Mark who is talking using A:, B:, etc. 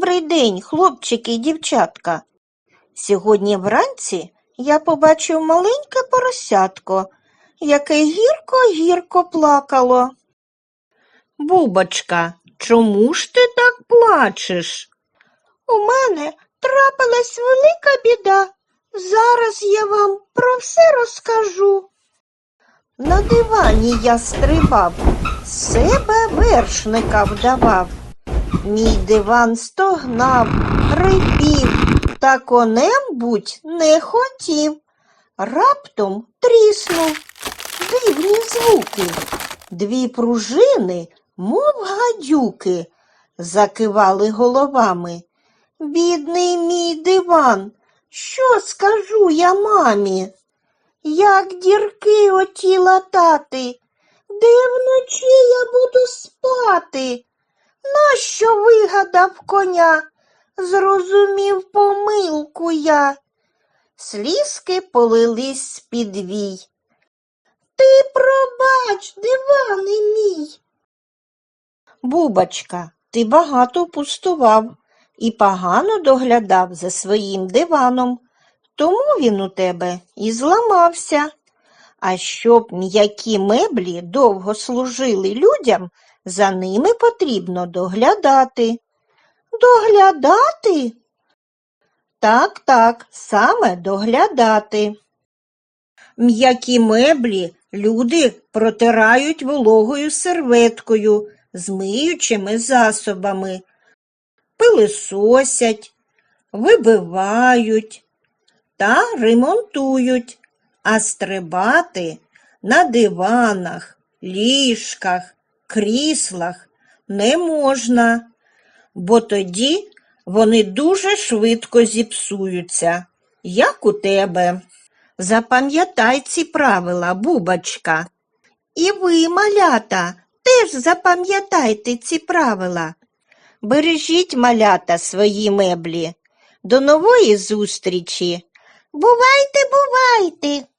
A: Добрий день, хлопчики і дівчатка. Сьогодні вранці я побачив маленьке поросятко, яке гірко-гірко плакало. Бубочка, чому ж ти так плачеш? У мене трапилась велика біда. Зараз я вам про все розкажу. На дивані я стрибав, себе вершника вдавав. Мій диван стогнав, рипів, та конем будь не хотів. Раптом тріснув дивні звуки. Дві пружини, мов гадюки, закивали головами. Бідний мій диван, що скажу я мамі? Як дірки оті латати, де вночі я буду спати? Нащо вигадав коня? Зрозумів помилку я. Слізки полились з-під вій. Ти пробач, диване мій. Бубочка, ти багато пустував і погано доглядав за своїм диваном, тому він у тебе і зламався. А щоб м'які меблі довго служили людям, за ними потрібно доглядати. Доглядати? Так, так, саме доглядати. М'які меблі люди протирають вологою серветкою з миючими засобами, пилисосять, вибивають та ремонтують, а стрибати на диванах, ліжках, кріслах не можна, бо тоді вони дуже швидко зіпсуються, як у тебе. Запам'ятай ці правила, бубочка. І ви, малята, теж запам'ятайте ці правила. Бережіть, малята, свої меблі. До нової зустрічі. Бувайте, бувайте!